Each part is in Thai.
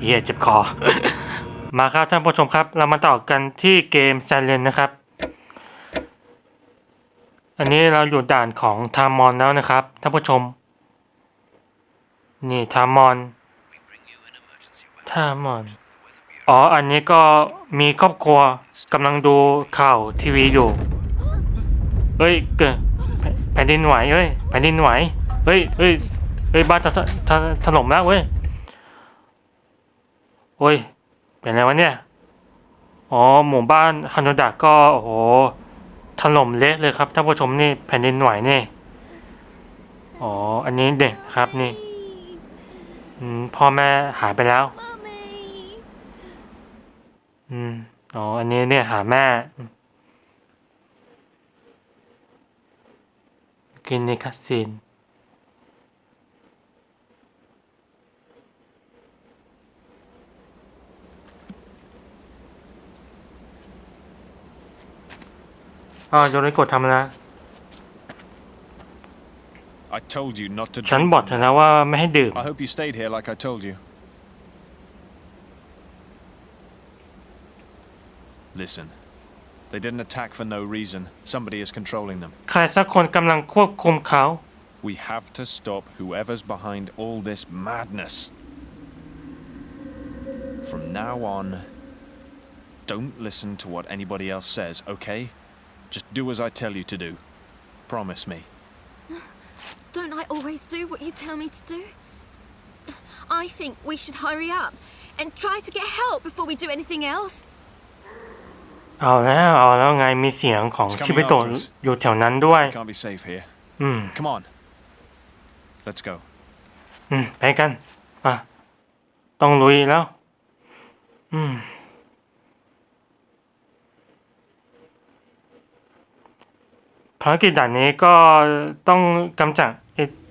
เฮียเจ็บคอ มาครับท่านผู้ชมครับ เรามาต่อกันที่เกม s ซเลนนะครับ อันนี้เราอยู่ด่านของทามอนแล้วนะครับ ท่านผู้ชม นี่ทามอนทามอน อ๋อ อันนี้ก็มีครอบครัวกำลังดูข่าวทีวีอยู่ เฮ้ย เกิดแผ่นดินไหวเฮ้ย แผ่นดินไหว เฮ้ยเฮ้ยเฮ้ย บ้านจะถถถล่มแล้วเว้ย โอ้ย เป็นอะไรวะเนี่ย อ๋อ หมู่บ้านฮันโนดะก็ โอ้โห ถล่มเละเลยครับท่านผู้ชมนี่แผ่นดินไหวนี่ อ๋อ อันนี้เด็กครับนี่พ่อแม่หายไปแล้ว อืม อ๋อ อันนี้เนี่ยหาแม่ กินในคัสซีน อ๋อโยนกดทำนะ I told you not to ฉัน drink บอก from เธอนะว่าไม่ให้ดื่ม there. I hope you stayed here like I told you. Listen, they didn't attack for no reason. Somebody is controlling them. ใครสักคนกำลังควบคุมเขา We have to stop whoever's behind all this madness. From now on, don't listen to what anybody else says, okay? Just do as I tell you to do. Promise me. Don't I always do what you tell me to do? I think we should hurry up and try to get help before we do anything else. เอาแล้วเอาแล้วไงมีเสียงของ It's coming ชิบิโตะ after us. อยู่แถวนั้นด้วย Can't be safe here. อืม Come on. Let's go. อืม ไปกัน อ่ะ ต้องลุยแล้ว อืม ภารกิจด่านนี้ก็ต้องกำจัด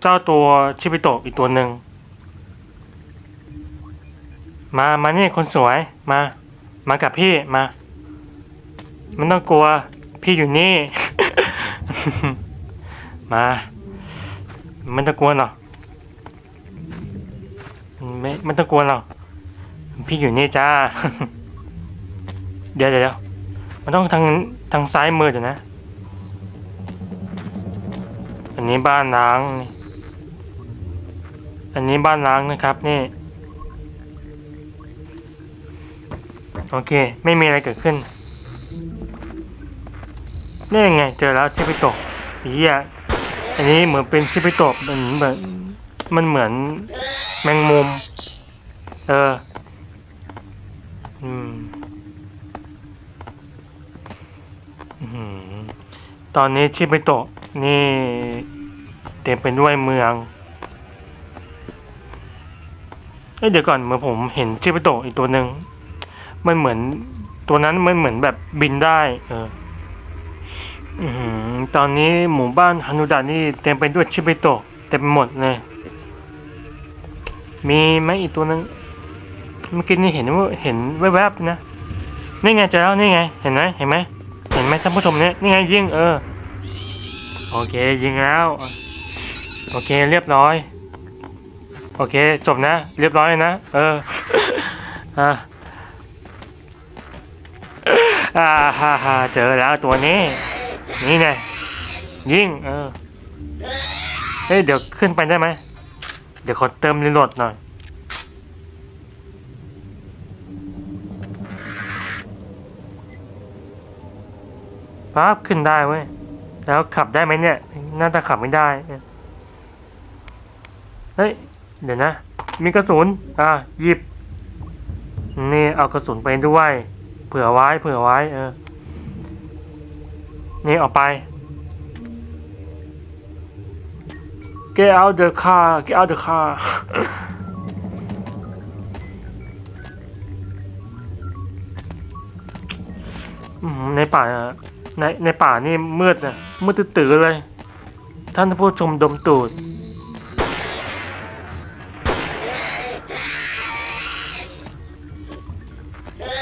เจ้าตัวชิบิโตะอีกตัวหนึ่ง มา มานี่คนสวย มา มากับพี่ มาไม่ต้องกลัว พี่อยู่นี่ มาไม่ต้องกลัวหรอไม่ไม่ต้องกลัวหรอกพี่อยู่นี่จ้า เดี๋ยวเดี๋ยวมันต้องทางทางซ้ายมือเดี๋ยวนะ นนี้บ้านล้างนี่อันนี้บ้านล้างนะครับนี่ โอเค ไม่มีอะไรเกิดขึ้นนี่ไง เจอแล้วชิปิโตะเฮียอันนี้เหมือนเป็นชิปิโตะมันเหมือนมันเหมือนแมงมุม เออ อืมตอนนี้ชิปิโตะนี่ เต็มไปด้วยเมืองเอ้ยเดี๋ยวก่อนเมื่อผมเห็นชิปิโตะอีกตัวหนึ่งมันเหมือนตัวนั้นมันเหมือนแบบบินได้ เออตอนนี้หมู่บ้านฮานุดะนี่เต็มไปด้วยชิบิโตะเต็มหมดเลยมีไหมอีกตัวนึงเมื่อกี้นี่เห็นว่าเห็นแวบๆนะนี่ไงเจอแล้วนี่ไง เห็นไหมเห็นไหมเห็นไหมท่านผู้ชมเนี่ยนี่ไงยิงเออโอเคยิงแล้ว โอเคเรียบร้อย โอเคจบนะ เรียบร้อยนะ เอออะอ่าฮ่าฮ่าเจอแล้วตัวนี้ นี่ไงยิงเออเฮ้ยเดี๋ยวขึ้นไปได้ไหม เดี๋ยวขอเติมรีโหลดหน่อยปั๊บขึ้นได้เว้ย แล้วขับได้ไหมเนี่ย น่าจะขับไม่ได้ เฮ้ย เดี๋ยวนะ มีกระสุน อะหยิบ นี่เอากระสุนไปด้วย เผื่อไว้ เผื่อไว้ เออ นี่เอาไป Get out the car Get out the car ในป่าอะในในป่านี่มืดนะมืดตื่อเลย ท่านผู้ชมดมตูด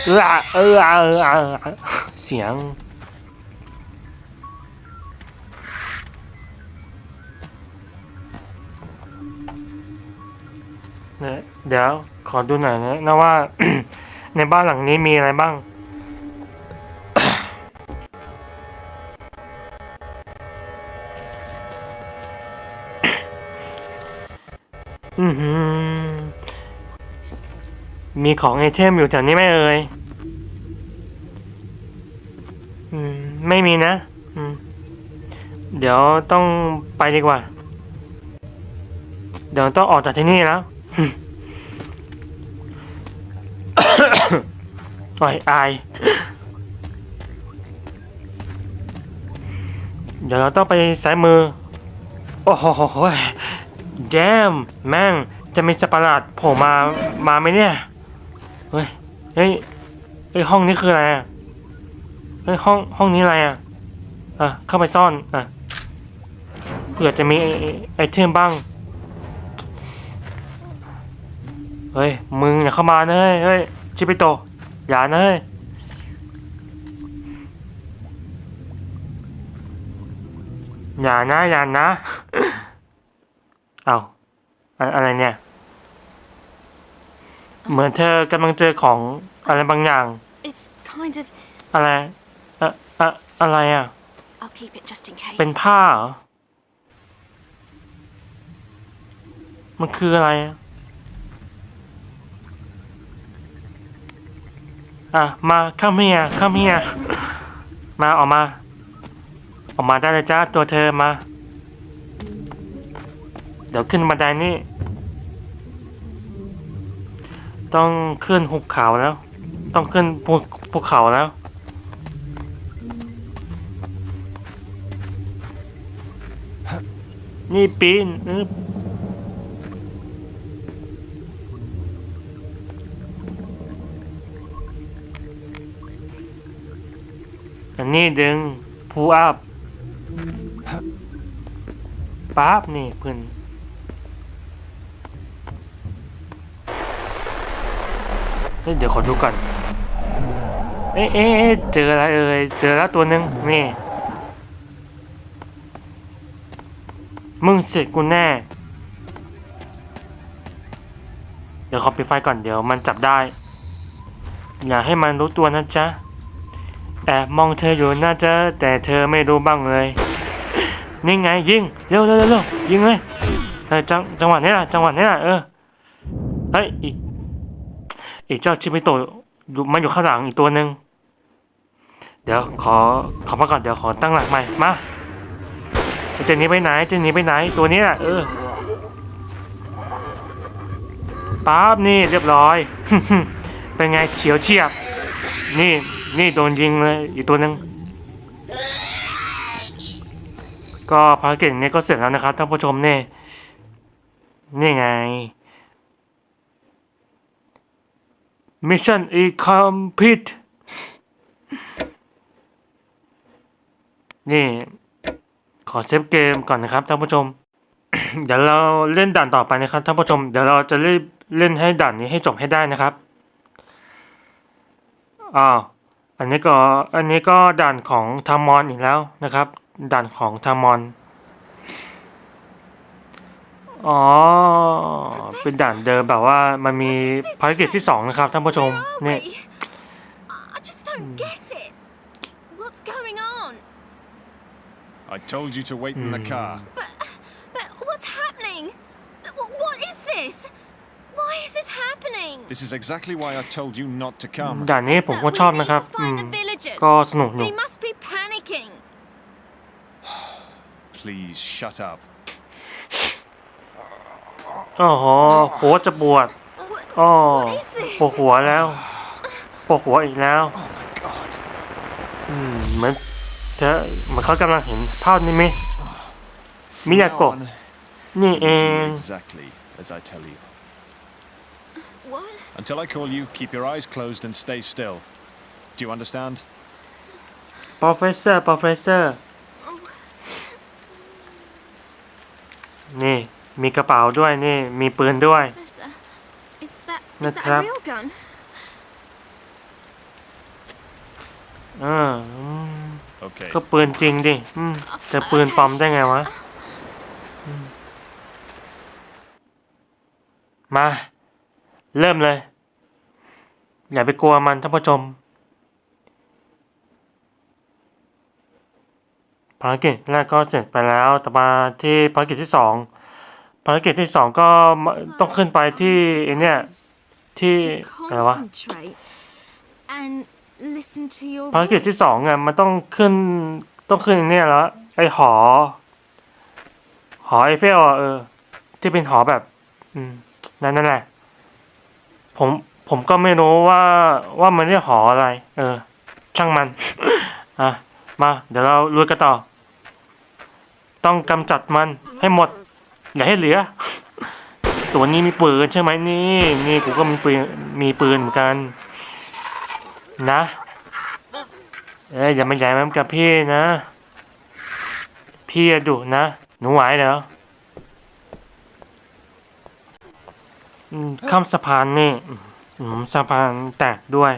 เออเออเออเออเสียงเนี่ยเดี๋ยวขอดูหน่อยนะนะว่า ในบ้านหลังนี้มีอะไรบ้างอือหือ มีของไอเทมอยู่แถวนี้ไหมเอ่ยอืม ไม่มีนะ อืม เดี๋ยวต้องไปดีกว่า เดี๋ยวต้องออกจากที่นี่แล้วโอ้ยอาย เดี๋ยวเราต้องไปซ้ายมือ โอ้โหแจมแม่งจะมีสัตว์ปหลาดโผล่มา มาไหมเนี่ย เฮ้ย เฮ้ยเฮ้ยห้องนี้คืออะไรอะ เฮ้ยห้องห้องนี้อะไรอะ อะเข้าไปซ่อน อะ เผื่อจะมีไอไอ้เทมบ้าง เฮ้ย มึงอย่าเข้ามานะเฮ้ย เฮ้ย ชิปิโต อย่านะเฮ้ยอย่านะอย่านะ เอาอะไรเนี่ย เหมือนเธอกำลังเจอของอะไรบางอย่าง It's kind of. อะไรอะอะอะไรอะ I'll keep it just in case. เป็นผ้าเหรอ มันคืออะไรอะอะมาข้ามเฮียข้ามเฮียมาออกมา ออกมาได้เลยจ้าตัวเธอมา เดี๋ยวขึ้นบันไดนี่ ต้องขึ้นหุบเขาแล้ว ต้องขึ้นภูภูเขาแล้ว นี่ปีนอึ๊บอันนี้ดึงพูอัพปั๊บนี่เพื่อน เดี๋ยวขอดูก่อน เอ๊ะเอ๊ะเจออะไรเอ่ยเจอแล้วตัวหนึ่งนี่ มึงเสร็จกูแน่ เดี๋ยวขอปิดไฟก่อนเดี๋ยวมันจับได้ อย่าให้มันรู้ตัวนะจ๊ะ แอบมองเธออยู่น่าจะแต่เธอไม่รู้บ้างเลย นี่ไงยิง เร็วเร็วเร็วเร็วยิงเลยเออจังจังหวะนี้แหละจังหวะนี้แหละเออ เฮ้ยอีก อีกเจ้าชิมิโตะมันอยู่ข้างหลังอีกตัวหนึ่งเดี๋ยวขอขอมาก่อนเดี๋ยวขอตั้งหลักใหม่มาเจะหนีไปไหนเจะหนีไปไหนตัวนี้แหละเออปั๊บนี่เรียบร้อย เป็นไงเฉียวเฉียบ นี่นี่โดนยิงเลยอีกตัวหนึ่งก็ภารกิจนี้ก็เสร็จแล้วนะครับท่านผู้ชมเนี่นี่ไง Mission is complete นี่ ขอเซฟเกมก่อนนะครับท่านผู้ชม เดี๋ยวเราเล่นด่านต่อไปนะครับท่านผู้ชม เดี๋ยวเราจะรีบเล่นให้ด่านนี้ให้จบให้ได้นะครับอ้าวอันนี้ก็อันนี้ก็ด่านของทามอนอีกแล้วนะครับ ด่านของทามอน อ๋อ เป็นด่านเดิมแบบว่ามันมีภารกิจที่สองนะครับท่านผู้ชม Where are นี่ we? I just don't get it. What's going on? I told you to wait in the car. But, but what's happening? Wh- What is this? Why is this happening? This is exactly why I told you not to come. ด่านนี้ผมก็ Sir, ชอบ we นะครับ need to อื find ม the villagers. ก็สนุกอยู่ They must be panicking. Please shut up. โอ้โหหัวจะปวด What, อ้อ what is this? ปวดหัวแล้วปวดหัวอีกแล้ว Oh my god. อืมเหมือนเธอเหมือนเขากำลังเห็นภาพนี้ไหม From Miyako. now on, นี่เอ do ง exactly as I tell you. What? Until I call you, keep your eyes closed and stay still. Do you understand? professor professor นี่ มีกระเป๋าด้วยนี่ มีปืนด้วย Professor, is that, is that Natrap. a real gun? เอออืม Okay. ก็ปืนจริงดิอืมจะปืนปลอมได้ไงวะอืมมา เริ่มเลย อย่าไปกลัวมันท่านผู้ชมภารกิจแรกก็เสร็จไปแล้ว ต่อมาที่ภารกิจที่สอง ภารกิจที่สองก็มาต้องขึ้นไปที่ไอ้เนี่ยที่ to อะไรวะ concentrate and listen to your ภารกิจที่ voice. สองอะมันต้องขึ้นต้องขึ้นไอ้เนี่ยแล้วไอหอ หอไอเฟลอะเออ ที่เป็นหอแบบ อืมนั่นนั่นแหละผมผมก็ไม่รู้ว่าว่ามันเรียกหออะไร เออ ช่างมันอะมา เดี๋ยวเราลุยกันต่อ ต้องกำจัดมันให้หมด อย่าให้เหลือ ตัวนี้มีปืนใช่ไหมนี่นี่กูก็มีปืนมีปืนเหมือนกัน นะเอ้ยอย่ามาใหญ่มันกับพี่นะ พี่อดุนะหนูไหวเหรอข้ามสะพานนี่สะพานแตกด้วย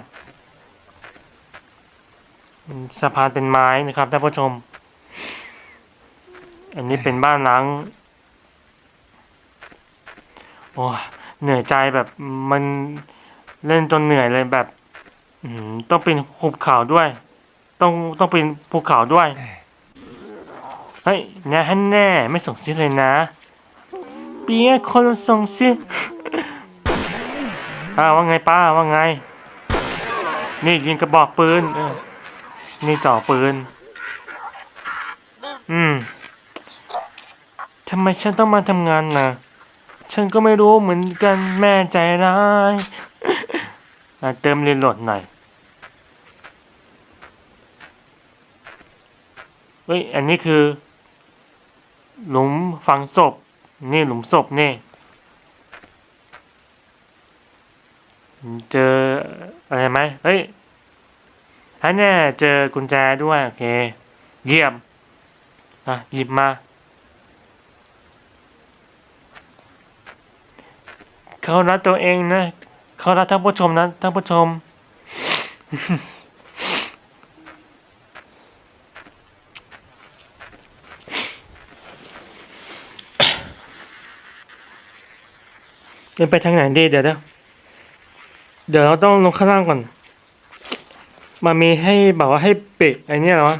สะพานเป็นไม้นะครับท่านผู้ชม อันนี้เป็นบ้านล้าง โอ้ยเหนื่อยใจแบบมันเล่นจนเหนื่อยเลยแบบอืมต้องเป็นหุบเขาด้วย ต้องต้องเป็นภูเขาด้วยเฮ้ยแน่ฮันแน่ไม่ส่งซิเลยนะเปียกคนละส่งซิอ่าว่าไงป้าว่าไง นี่ยิงกระบอกปืนเออนี่จ่อปืน อืมทำไมฉันต้องมาทำงานนะ ฉันก็ไม่รู้เหมือนกันแม่ใจร้ายเติมเรีโหลดหน่อย เฮ้ย อันนี้คือ หลุมฝังศพ นี่หลุมศพนี่ เจออะไรไหมเฮ้ยถ้าแน่เจอกุญแจด้วย โอเค เยี่ยม อะ หยิบมา เขารักตัวเองนะ เขารักท่านผู้ชมนะท่านผู้ชม เดินไปทางไหนดีเดี๋ยวเดี๋ยวเดี๋ยวเราต้องลงข้างล่างก่อน มันมีให้แบบว่าให้ปิดไอ้เนี่ยเหรอวะ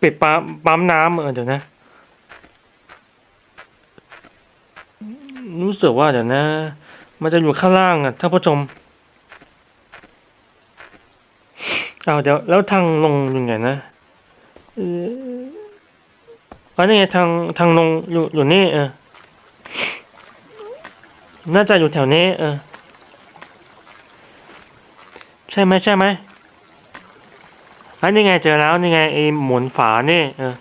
ปิดปั๊มปั๊มน้ำเออเดี๋ยวนะ รู้สึกว่าเดี๋ยวนะ มันจะอยู่ข้างล่างอะท่านผู้ชมเอาเดี๋ยวแล้วทางลงยู่ไหนะเอออันนี้ไงทางทางลงอยู่อยู่นี่เออน่าจะอยู่แถวนี้เออใช่ไหมใช่ไหมอันนี้ไงเจอแล้วนี่ไงไอ้หมุนฝานี่เออ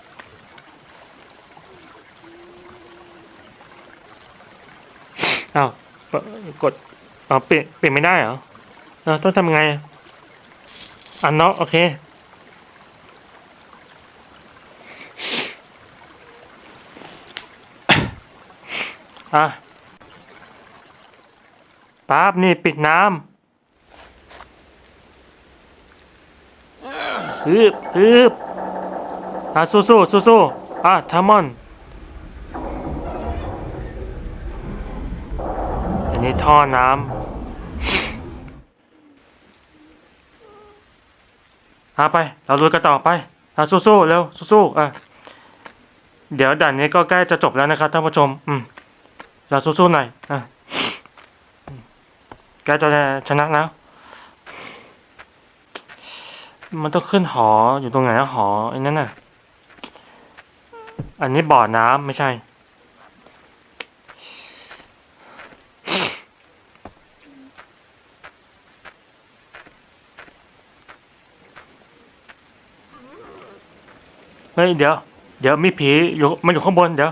เอาปะ กดเอเปลี่ยนเปลี่ยนไม่ได้เหรอเออต้องทำไงอะอันน็อกโอเคอะปั๊บนี่ปิดน้ำฮึบฮึบอะสู้สู้สู้สู้อะทามอน นนี้ท่อน้ำอะไป เราลุยกันต่อไปอะสู้สู้เร็วสู้สู้อะเดี๋ยวด่านนี้ก็ใกล้จะจบแล้วนะครับท่านผู้ชม อืมเราสู้สู้หน่อยอะแกจะชนะแล้ว มันต้องขึ้นหออยู่ตรงไหนอะหอไอ้นั่นน่ะ อันนี้บ่อน้ำไม่ใช่ เฮ้ยเดี๋ยว เดี๋ยวมีผีอยู่มันอยู่ข้างบนเดี๋ยว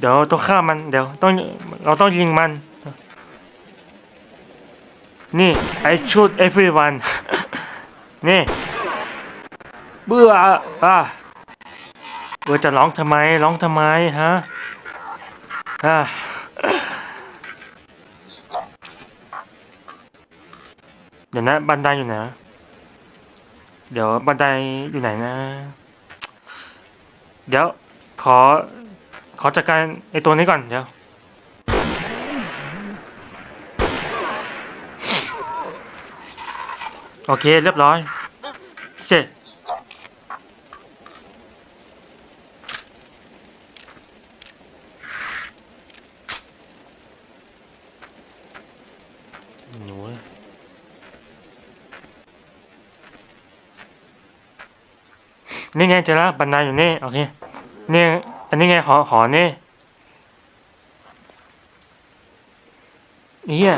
เดี๋ยวต้องฆ่ามันเดี๋ยวต้องเราต้องยิงมัน นี่ I shoot everyone นี่เบื่ออะเบื่อจะร้องทำไมร้องทำไมฮะอะเดี๋ยวนะบันไดอยู่ไหน เดี๋ยวบันไดอยู่ไหนนะ เดี๋ยวขอ ขอจัดการไอตัวนี้ก่อนเดี๋ยวโอเคเรียบร้อยเสร็จ นี่ไงเจอแล้วบันไดอยู่นี่โอเคนี่อันนี้ไงหอหอนี่เฮีย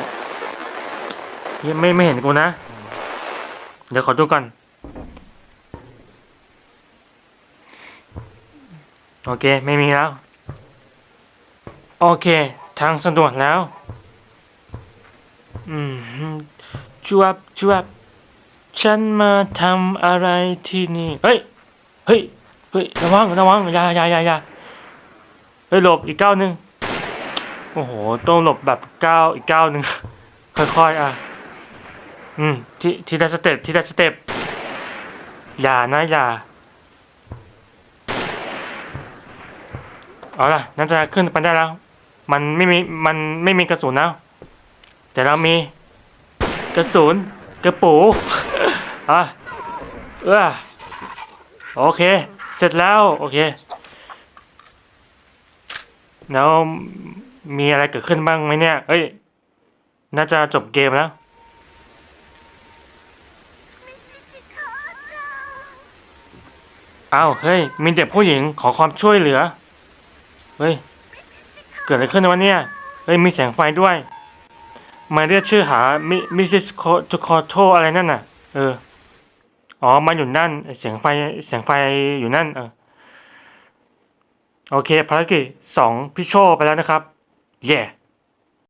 เฮียไม่ไม่เห็นกูนะ เดี๋ยวขอดูก่อนโอเค ไม่มีแล้ว โอเค ทางสะดวกแล้ว อืมจวบจวบฉันมาทำอะไรที่นี่ เฮ้ย เฮ้ย เฮ้ย ระวัง ระวัง อย่าอย่าอย่าอย่าเฮ้ย หลบอีกก้าวหนึ่งโอ้โห ต้องหลบแบบก้าวอีกก้าวหนึ่ง ค่อยๆ อะ อืม ทีทีละสเต็ป ทีละสเต็ป อย่านะ อย่า เอาล่ะน่าจะขึ้นไปได้แล้ว มันไม่มี มันไม่มีกระสุนแล้ว แต่เรามี กระสุน กระปูอะเออ โอเค เสร็จแล้ว โอเค แล้วมีอะไรเกิดขึ้นบ้างไหมเนี่ย เอ้ย น่าจะจบเกมแล้ว อ้าว เฮ้ย มีเด็กผู้หญิงขอความช่วยเหลือ เฮ้ย เกิดอะไรขึ้นวะเนี่ย เฮ้ย มีแสงไฟด้วย มาเรียกชื่อหามิมิสซิสโคทูคอโตอะไรนั่นน่ะ เออ อ๋อ มันอยู่นั่น เสียงไฟ เสียงไฟอยู่นั่น เออ โอเค ภารกิจสองพี่โชไปแล้วนะครับ เย่ yeah.